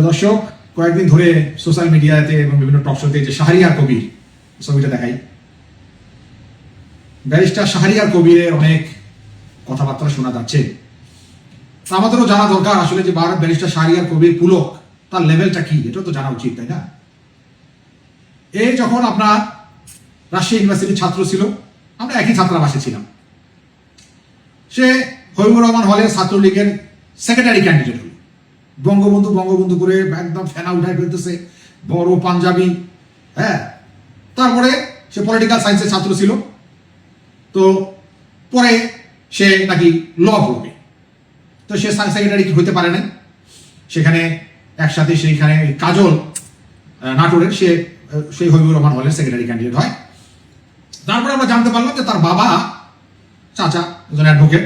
প্রিয় দর্শক, কয়েকদিন ধরে সোশ্যাল মিডিয়াতে এবং বিভিন্ন টক শোতে যে শাহরিয়ার কবির ছবিটা দেখাই। ব্যারিস্টার শাহরিয়ার কবিরের অনেক কথাবার্তা শোনা যাচ্ছে। আমাদেরও জানা দরকার আসলে যে ভারত ব্যারিস্টার শাহরিয়ার কবির পুলক, তার লেভেলটা কি? এটা তো জানা উচিত, তাই না? এই যখন আপনার রাজশাহী ইউনিভার্সিটির ছাত্র ছিল, আমরা একই ছাত্রাবাসে ছিলাম। সে হবিবুর রহমান হলের ছাত্রলীগের সেক্রেটারি ক্যান্ডিডেট হল। বঙ্গবন্ধু বঙ্গবন্ধু করে একদম ফেনা উঠায় ফেলতেছে, বড় পাঞ্জাবি হ্যাঁ? তারপরে সে পলিটিক্যাল সায়েন্সের ছাত্র ছিল। তো পরে সে নাকি ল পড়বে। তো সে সায়েন্স সেক্রেটারি হতে পারে না সেখানে একসাথে সেইখানে কাজল নাটোরের সে সেই হবিবুর রহমান হলের সেক্রেটারি ক্যান্ডিডেট হয়। তারপরে আমরা জানতে পারলাম যে তার বাবা চাচা, একজন অ্যাডভোকেট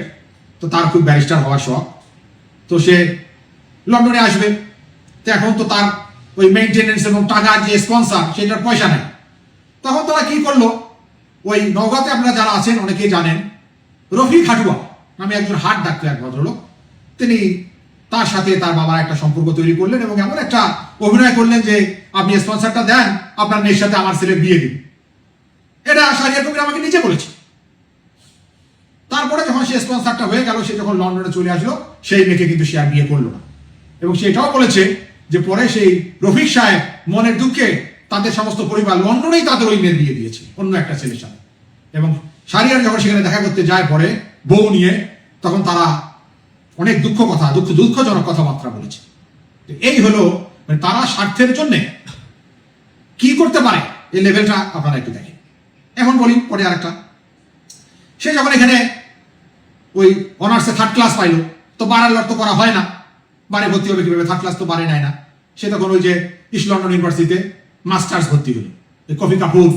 তো তার খুব ব্যারিস্টার হওয়ার শখ। তো সে লন্ডনে আসবে। তো এখন তো তার ওই মেনটেনেন্স এবং টাকার যে স্পন্সার সেটার পয়সা নেই। তখন তারা কি করল? ওই নওগাঁতে আপনারা যারা আছেন, অনেকেই জানেন রফি খাটুয়া নামে একজন হাট ডাক্তার, এক ভদ্রলোক। তিনি তার সাথে তার বাবার একটা সম্পর্ক তৈরি করলেন এবং এমন একটা অভিনয় করলেন যে, আপনি স্পন্সারটা দেন, আপনার মেয়ের সাথে আমার ছেলে বিয়ে দিন। এটা সারিয়া কবির আমাকে নিজে বলেছে। তারপরে যখন সে স্পন্সারটা হয়ে গেল, সে যখন লন্ডনে চলে আসলো, সেই মেয়েকে কিন্তু সে আর বিয়ে করল না। এবং সে এটাও বলেছে যে পরে সেই রফিক সাহেব মনের দুঃখে তাদের সমস্ত পরিবার লন্ডনেই তাদের ওই মেয়ের দিয়ে দিয়েছে, অন্য একটা ছেলের সাথে। এবং সারিয়ার যখন সেখানে দেখা করতে যায় পরে বউ নিয়ে, তখন তারা অনেক দুঃখ কথা, দুঃখ, দুঃখজনক কথাবার্তা বলেছে। এই হলো মানে তারা স্বার্থের জন্যে কি করতে পারে, এই লেভেলটা আপনারা একটু দেখেন। এখন বলি, পরে আরেকটা। সে যখন এখানে ওই অনার্সে থার্ড ক্লাস পাইলো, তো লট তো করা হয় না। বারে ভর্তি হবে কীভাবে? থার্ড ক্লাস তো বারে নেয় না। সে তখন ওই যে ইস্ট লন্ডন ইউনিভার্সিটিতে মাস্টার্স ভর্তি হলো। কফি কাপুর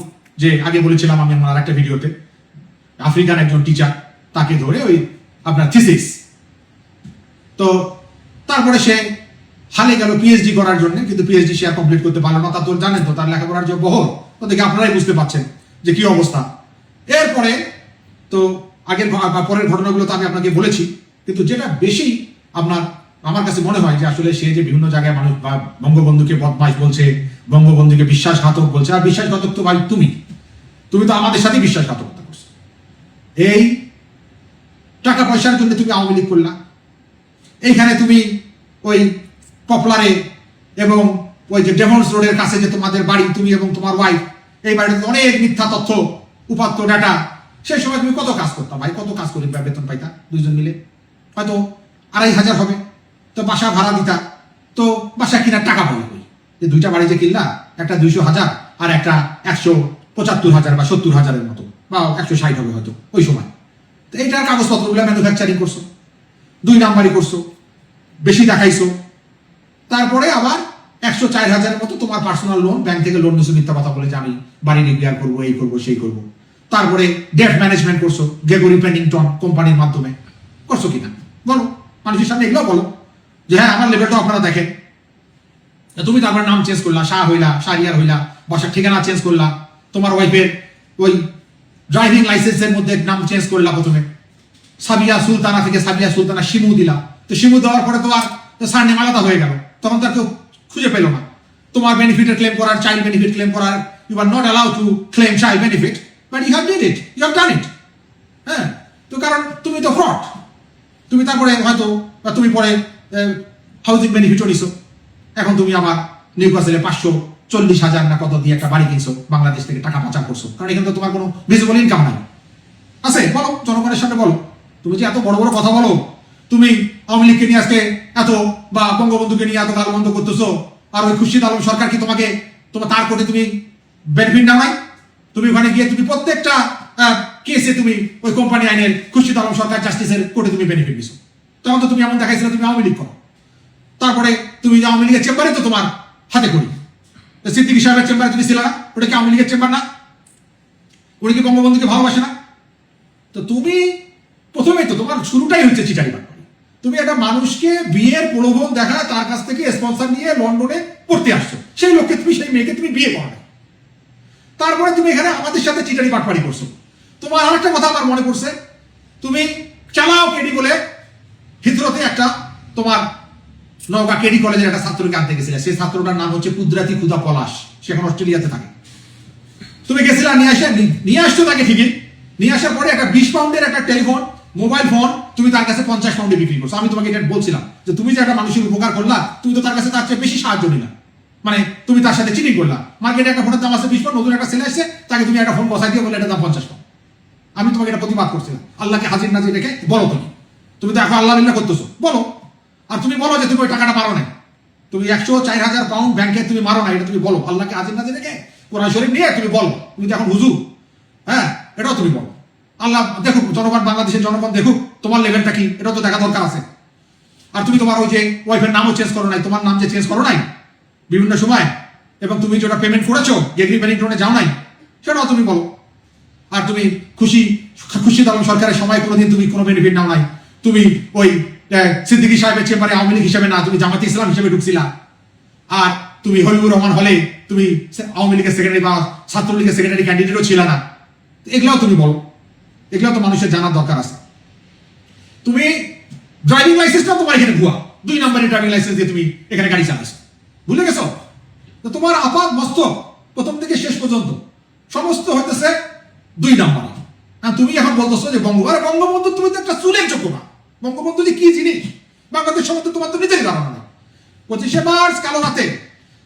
যে আগে বলেছিলাম আমি আমার একটা ভিডিওতে আফ্রিকান একজন টিচার তাকে ধরে ওই আপনার থিসিস তো তারপরে সে হালে গেল পিএইচডি করার জন্য, কিন্তু পিএইচডি সে আর কমপ্লিট করতে পারল না। তা তো জানেন তো, তার লেখাপড়ার যে বহর তো দেখে আপনারাই বুঝতে পারছেন যে কি অবস্থা। এরপরে তো আগের পরের ঘটনাগুলো তো আমি আপনাকে বলেছি, কিন্তু যেটা বেশি আপনার আমার কাছে মনে হয় যে আসলে সে যে বিভিন্ন জায়গায় মানুষ বা বঙ্গবন্ধুকে বদমাইশ বলছে, বঙ্গবন্ধুকে বিশ্বাসঘাতক বলছে, আর বিশ্বাসঘাতক তো ভাই তুমি। তুমি তো আমাদের সাথে বিশ্বাসঘাতকতা করছ। এই টাকা পয়সার জন্য তুমি আওয়ামী লীগ করলা। এইখানে তুমি ওই পপুলারে এবং ওই যে ডেভন্স রোডের কাছে যে তোমাদের বাড়ি, তুমি এবং তোমার ওয়াইফ এই বাড়িতে অনেক মিথ্যা তথ্য, উপাত্ত ডাটা সেই সময় তুমি কত কাজ করতাম ভাই? কত কাজ করে বেতন পাইতা দুইজন মিলে? হয়তো আড়াই হাজার হবে। তো বাসা ভাড়া দিতা, তো বাসা কেনার টাকা পাবে কই? যে দুইটা বাড়ি যে কিনলা, একটা দুইশো হাজার আর একটা একশো পঁচাত্তর হাজার বা সত্তর হাজারের মতো, বা একশো ষাট হবে হয়তো, ওই সময়। তো এইটার কাগজপত্রগুলো ম্যানুফ্যাকচারিং করছ, দুই নাম্বারই করছ, বেশি দেখাইছো। তারপরে আবার একশো চার হাজারের মতো তোমার পার্সোনাল লোন ব্যাংক থেকে লোন নিছো, মিথ্যা কথা বলে যে আমি বাড়ি রিপেয়ার করব, এই করব, সেই করব। তারপরে ডেট ম্যানেজমেন্ট করছ গেগরি পেনিংটন কোম্পানির মাধ্যমে। করছ কিনা? বলো, মানুষের সামনে এগুলো বলো। যে হ্যাঁ আমার লেভেলটা আপনারা দেখেন। তুমি তারপর নাম চেঞ্জ করলা, শাহ হইলা, শাহরিয়ার হইলা, বাসার ঠিকানা চেঞ্জ করলা, তোমার ওয়াইফের ওই ড্রাইভিং লাইসেন্সের মধ্যে নাম চেঞ্জ করলা প্রথমে। সাবিয়া সুলতানা থেকে সাবিয়া সুলতানা শিমু দিলা। তো শিমু দেওয়ার পরে তো আর সারনেম আলাদা হয়ে গেল। তখন তার কেউ খুঁজে পেল না। তোমার বেনিফিটের ক্লেম করার চাইল্ড বেনিফিট ক্লেম করার you are not allow to claim child benefit but you have did it you have done it হ্যাঁ তো কারণ তুমি তো ফ্রড তুমি তারপরে হয়তো বা তুমি পরে হাউজিং বেনিফিটও নিছো। এখন তুমি আমার নিউকাসেলে পাঁচশো চল্লিশ হাজার না কত দিয়ে একটা বাড়ি কিনছো, বাংলাদেশ থেকে টাকা পাচার করছ। কারণ এখানে তো তোমার কোনো ভিজিবল ইনকাম নাই। আছে, বলো, জনগণের সামনে বলো। তুমি যে এত বড় বড় কথা বলো, তুমি আওয়ামী লীগকে নিয়ে আজকে এত বা বঙ্গবন্ধুকে নিয়ে এত গালবন্ধ করতেছো, আর ওই খুশিদ আলম সরকার কি তোমাকে, তোমার তার কোর্টে তুমি বেনিফিট নাও নাই? তুমি ওখানে গিয়ে তুমি প্রত্যেকটা কেসে তুমি ওই কোম্পানি আইনের খুশিদ আলম সরকার জাস্টিসের কোর্টে তুমি বেনিফিট দিছো তখন তো তুমি এমন দেখাইছিলে তুমি আওয়ামী লীগ করো। তারপরে তুমি আওয়ামী লীগের চেম্বারে তো তোমার হাতে করি সিদ্দিকী সাহেবের চেম্বারে তুমি ছিল না ওটা কি আওয়ামী লীগের চেম্বার না? উনি কি বঙ্গবন্ধুকে ভালোবাসে না? তো তুমি প্রথমেই তো তোমার শুরুটাই হচ্ছে চিটারি বাটপাড়ি তুমি একটা মানুষকে বিয়ের প্রলোভন দেখা তার কাছ থেকে স্পন্সর নিয়ে লন্ডনে পড়তে আসছো। সেই লোককে তুমি, সেই মেয়েকে তুমি বিয়ে করাবে তারপরে তুমি এখানে আমাদের সাথে চিটারি বাটপাড়ি করছ। তোমার আরেকটা কথা আমার মনে পড়ছে। তুমি চালাও কেডি তোমার নওগাঁ কেডি কলেজের একটা ছাত্রকে আনতে গেছিলে। সেই ছাত্রটার নাম হচ্ছে কুদরাতি খুদা পলাশ। সে এখন অস্ট্রেলিয়াতে থাকে। তুমি গেছিলা নিয়ে আসে নিয়ে আসছো তাকে ঠিকই। নিয়ে আসার পরে একটা বিশ পাউন্ডের একটা টেলিফোন মোবাইল ফোন তুমি তার কাছে পঞ্চাশ পাউন্ডে বিক্রি করছ। আমি তোমাকে এটা বলছিলাম যে তুমি যে একটা মানুষের উপকার করলা, তুমি তো তার কাছে তার চেয়ে বেশি সাহায্য নিলা। মানে তুমি তার সাথে চিটিং করলা। মার্কেটে একটা ফোনের দাম আছে বিশ পাউন্ড নতুন একটা ছেলে আসছে তাকে তুমি একটা ফোন বসাই দিয়ে বলে এটা দাম পঞ্চাশ পাউন্ড আমি তোমাকে এটা প্রতিবাদ করছিলাম। আল্লাহকে হাজির নাজির রেখে বলো তুমি। তুমি তো এখন আল্লাহ করতেছো। বলো। আর তুমি বলো যে তুমি ওই টাকাটা মারো নাই। তুমি একশো চার হাজার পাউন্ড ব্যাংকে তুমি মারো না এটা তুমি বলো। আল্লাহকে হাজির নাজির রেখে কোরআন শরীফ নিয়ে তুমি বলো। তুমি তো এখন হুজুর। হ্যাঁ এটাও তুমি বলো। আল্লাহ দেখুক, জনগণ বাংলাদেশের জনগণ দেখুক, তোমার লেভেলটা কি? এটাও তো দেখা দরকার আছে। আর তুমি তোমার ওই যে ওয়াইফের নামও চেঞ্জ করো নাই, তোমার নাম যে চেঞ্জ করো নাই, বিভিন্ন সময়, এবং তুমি যেটা পেমেন্ট করেছ এগ্রি পেনিংটনে যাও নাই, সেটাও তুমি বলো। আর তুমি খুশি খুশি আলম সরকারের সময় কোনোদিন তুমি কোনো বেনিফিট নাও নাই। তুমি ওই সিদ্দিকী সাহেবের চেম্বারে আওয়ামী লীগ হিসেবে না, তুমি জামাতে ইসলাম হিসেবে ঢুকছিলা। আর তুমি হবিবুর রহমান হলে তুমি আওয়ামী লীগের সেক্রেটারি বা ছাত্রলীগের সেক্রেটারি ক্যান্ডিডেটও ছিল না। এগুলাও তুমি বলো। এগুলো তো মানুষের জানার দরকার আছে। তুমি ড্রাইভিং লাইসেন্সটা তোমার এখানে ভুয়া। দুই নম্বরের ড্রাইভিং লাইসেন্স দিয়ে তুমি এখানে গাড়ি চালাচ্ছ। ভুলে গেছো? তো তোমার আপাত মস্তক প্রথম থেকে শেষ পর্যন্ত। সমস্ত হইতেছে দুই নম্বর। তুমি এখন বলতেছো যে বঙ্গ আরে বঙ্গবন্ধু, তুমি তো একটা চুলের চোখ না। বঙ্গবন্ধু যে কি জিনিস? বাংলাদেশ সম্বন্ধে তোমার তো নিজেরই ধারণা নেই। পঁচিশে মার্চ, কালো রাতে।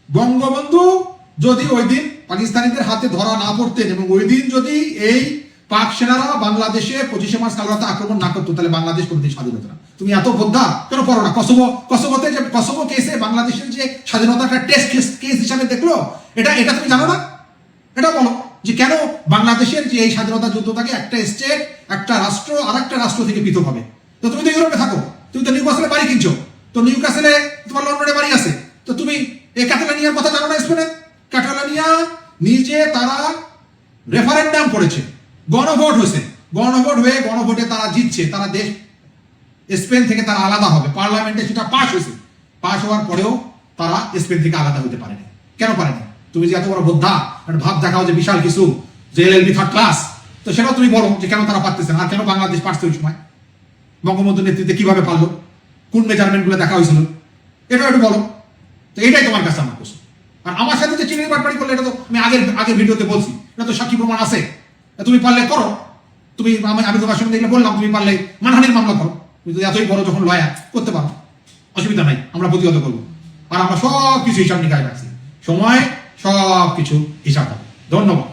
বঙ্গবন্ধু যদি ওই দিন পাকিস্তানিদের হাতে ধরা না পড়তেন এবং ওই দিন যদি এই পাক সেনারা বাংলাদেশে পঁচিশে মার্চ, কালো রাতে আক্রমণ না করতো, তাহলে বাংলাদেশ কোনোদিন স্বাধীন হতো না। তুমি এত বোদ্ধা, কেন পড়ো না? কসবো কসবোতে যে কসবো কেসে বাংলাদেশের যে স্বাধীনতাটা টেস্ট কেস কেস হিসাবে দেখল, এটা এটা তুমি জানো না? এটা বলো, যে কেন বাংলাদেশের যে এই স্বাধীনতা যুদ্ধটাকে একটা স্টেট একটা রাষ্ট্র আর একটা রাষ্ট্র থেকে পৃথক হবে? তো তুমি তো ইউরোপে থাকো, তুমি তো নিউ কাসেলে বাড়ি কিনছো, তো নিউ কাসেলে তোমার লন্ডনে বাড়ি আছে, তো তুমি এই ক্যাটালানিয়ার কথা জানো না স্পেনে? ক্যাটালানিয়া নিজে তারা রেফারেন্ডাম করেছে, গণভোট হয়েছে, গণভোট হয়ে গণভোটে তারা জিতছে, তারা দেশ স্পেন থেকে তারা আলাদা হবে, পার্লামেন্টে সেটা পাস হয়েছে পাস হওয়ার পরেও তারা স্পেন থেকে আলাদা হতে পারেনি। কেন পারেনি? তুমি যে এত বড় বোদ্ধা ভাব দেখাও যে বিশাল কিছু, যে এল এলবি থার্ড ক্লাস তো সেটাও তুমি বলো যে কেন তারা পারতেছে না কেন বাংলাদেশ পারছে ওই সময়? বঙ্গবন্ধুর নেতৃত্বে কীভাবে পারল? কোন মেজারমেন্টগুলো দেখা হয়েছিল? এটাও একটু বলো। তো এটাই তোমার কাছে আমার প্রশ্ন। আর আমার সাথে যে চিনির বাটপাড়ি করলে, এটা তো আমি আগের আগের ভিডিওতে বলছি। এটা তো সাক্ষী প্রমাণ আছে। তুমি পারলে করো। তুমি আমি আমি তোমার সঙ্গে দেখলে বললাম, তুমি পারলে মানহানির মামলা করো। তুমি যদি এতই বড় যখন লয়ার, করতে পারো। অসুবিধা নাই, আমরা প্রতিহত করব। আর আমরা সব কিছু হিসাব নিকায় রাখছি। সময় সব কিছু হিসাব হবে। ধন্যবাদ।